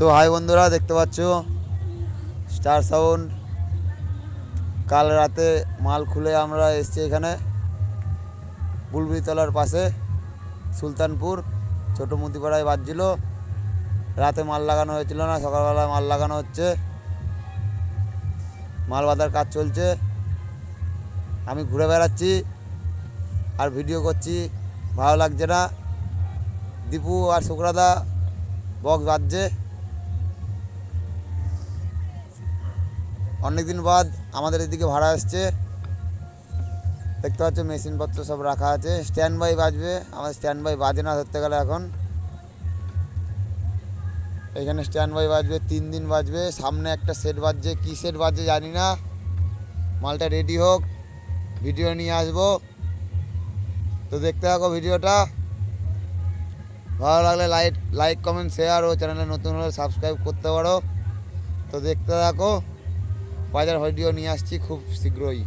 তো হাই বন্ধুরা, দেখতে পাচ্ছ? Star sound. কাল রাতে মাল খুলে আমরা এসছি এখানে, বুলবুলিতলার পাশে, সুলতানপুর। ছোটো মুদিপাড়ায় বাজছিল। রাতে মাল লাগানো হয়েছিল না, সকালবেলা মাল লাগানো হচ্ছে। মাল বাঁধার কাজ চলছে। আমি ঘুরে বেড়াচ্ছি আর ভিডিও করছি। ভালো লাগছে না। দীপু আর শুক্রাদা বক্স বাজছে। অনেকদিন বাদ আমাদের এদিকে ভাড়া এসছে দেখতে পাচ্ছ, মেশিনপত্র সব রাখা আছে। স্ট্যান্ড বাই বাজবে। আমাদের স্ট্যান্ড বাই বাজে না ধরতে গেলে এখন। এখানে স্ট্যান্ড বাই বাজবে, তিন দিন বাজবে। সামনে একটা সেট বাজছে। কী সেট বাজছে জানি না। মালটা রেডি হোক। ভিডিও নিয়ে আসব। তো দেখতে থাকো ভিডিওটা ভালো লাগলে লাইক লাইক কমেন্ট শেয়ার ও চ্যানেলে নতুন হলে সাবস্ক্রাইব করতে পারো। তো দেখতে থাকো। বাজার ভিডিও নিয়ে আসছি খুব শীঘ্রই।